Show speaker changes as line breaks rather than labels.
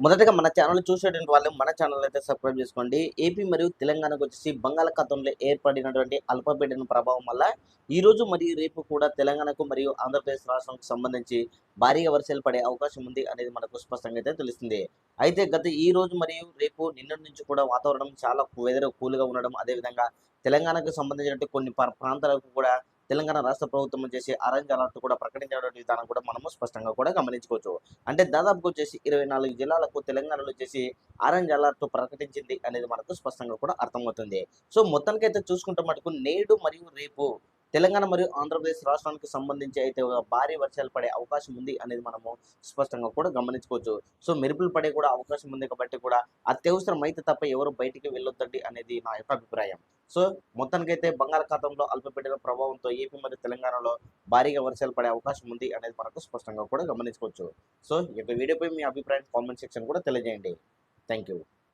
మొదటగా మన ఛానల్ చూసేటువంటి వాళ్ళు మన ఛానల్ అయితే సబ్స్క్రైబ్ చేసుకోండి. ఏపీ మరియు తెలంగాణకు వచ్చేసి బంగాళాఖాతంలో ఏర్పడినటువంటి అల్పపీడన ప్రభావం వల్ల ఈ రోజు మరియు రేపు కూడా తెలంగాణకు మరియు ఆంధ్రప్రదేశ్ రాష్ట్రంకు సంబంధించి భారీగా వర్షాలు పడే అవకాశం ఉంది అనేది మనకు స్పష్టంగా అయితే తెలుస్తుంది. అయితే గత ఈ రోజు మరియు రేపు నిన్నటి నుంచి కూడా వాతావరణం చాలా వెదర్ కూల్గా ఉండడం అదేవిధంగా తెలంగాణకు సంబంధించినటువంటి కొన్ని ప్రాంతాలకు కూడా తెలంగాణ రాష్ట్ర ప్రభుత్వం చేసి ఆరెంజ్ అలర్ట్ కూడా ప్రకటించడం విధానం కూడా మనము స్పష్టంగా కూడా గమనించుకోవచ్చు. అంటే దాదాపుగా వచ్చేసి ఇరవై నాలుగు జిల్లాలకు తెలంగాణలో వచ్చేసి ఆరెంజ్ అలర్ట్ ప్రకటించింది అనేది మనకు స్పష్టంగా కూడా అర్థమవుతుంది. సో మొత్తానికైతే చూసుకుంటే మటుకు నేడు మరియు రేపు తెలంగాణ మరియు ఆంధ్రప్రదేశ్ రాష్ట్రానికి సంబంధించి అయితే ఒక భారీ వర్షాలు పడే అవకాశం ఉంది అనేది మనము స్పష్టంగా కూడా గమనించుకోవచ్చు. సో మెరుపులు పడే కూడా అవకాశం ఉంది కాబట్టి కూడా అత్యవసరం అయితే తప్ప ఎవరు బయటికి వెళ్ళొద్దండి అనేది నా యొక్క అభిప్రాయం. సో మొత్తానికైతే బంగాళాఖాతంలో అల్పపీడన ప్రభావంతో ఏపీ మరియు తెలంగాణలో భారీగా వర్షాలు పడే అవకాశం ఉంది అనేది మనకు స్పష్టంగా కూడా గమనించుకోవచ్చు సో ఈ యొక్క వీడియోపై మీ అభిప్రాయం కామెంట్ సెక్షన్ కూడా తెలియజేయండి. Thank you